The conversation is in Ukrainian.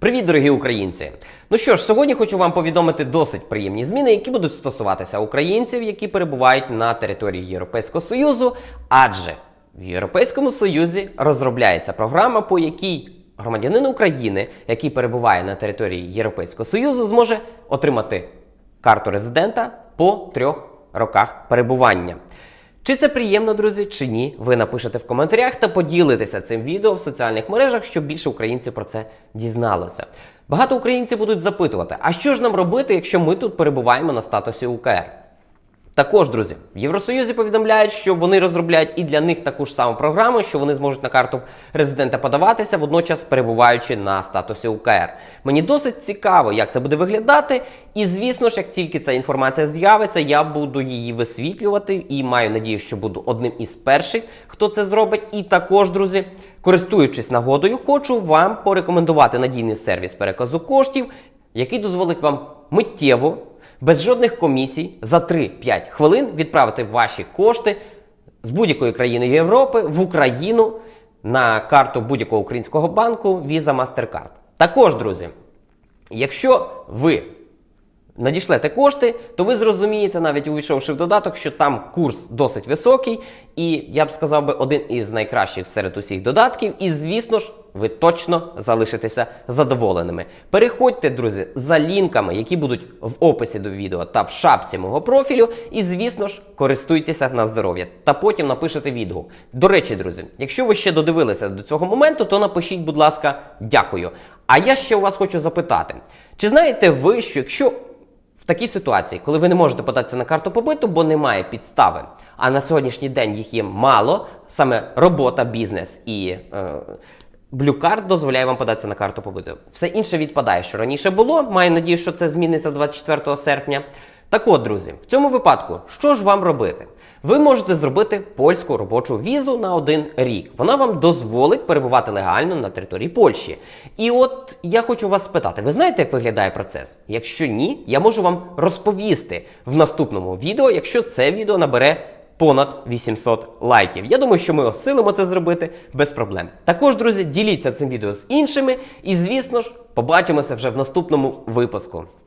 Привіт, дорогі українці! Ну що ж, сьогодні хочу вам повідомити досить приємні зміни, які будуть стосуватися українців, які перебувають на території Європейського Союзу, адже в Європейському Союзі розробляється програма, по якій громадянин України, який перебуває на території Європейського Союзу, зможе отримати карту резидента по трьох роках перебування. Чи це приємно, друзі, чи ні? Ви напишете в коментарях та поділитеся цим відео в соціальних мережах, щоб більше українців про це дізналося. Багато українців будуть запитувати, а що ж нам робити, якщо ми тут перебуваємо на статусі УКР? Також, друзі, в Євросоюзі повідомляють, що вони розробляють і для них таку ж саму програму, що вони зможуть на карту резидента подаватися, водночас перебуваючи на статусі УКР. Мені досить цікаво, як це буде виглядати. І звісно ж, як тільки ця інформація з'явиться, я буду її висвітлювати і маю надію, що буду одним із перших, хто це зробить. І також, друзі, користуючись нагодою, хочу вам порекомендувати надійний сервіс переказу коштів, який дозволить вам миттєво без жодних комісій за 3-5 хвилин відправити ваші кошти з будь-якої країни Європи в Україну на карту будь-якого українського банку Visa Mastercard. Також, друзі, якщо ви надішлете кошти, то ви зрозумієте, навіть увійшовши в додаток, що там курс досить високий, і я б сказав би один із найкращих серед усіх додатків. І звісно ж, ви точно залишитеся задоволеними. Переходьте, друзі, за лінками, які будуть в описі до відео та в шапці мого профілю. І, звісно ж, користуйтеся на здоров'я. Та потім напишете відгук. До речі, друзі, якщо ви ще додивилися до цього моменту, то напишіть, будь ласка, дякую. А я ще у вас хочу запитати: чи знаєте ви, що якщо в такій ситуації, коли ви не можете податися на карту побиту, бо немає підстави, а на сьогоднішній день їх є мало, саме робота, бізнес і е, Card дозволяє вам податися на карту побиту. Все інше відпадає, що раніше було. Маю надію, що це зміниться 24 серпня. Так от, друзі, в цьому випадку, що ж вам робити? Ви можете зробити польську робочу візу на один рік. Вона вам дозволить перебувати легально на території Польщі. І от я хочу вас спитати: ви знаєте, як виглядає процес? Якщо ні, я можу вам розповісти в наступному відео, якщо це відео набере понад 800 лайків. Я думаю, що ми осилимо це зробити без проблем. Також, друзі, діліться цим відео з іншими, і звісно ж, побачимося вже в наступному випуску.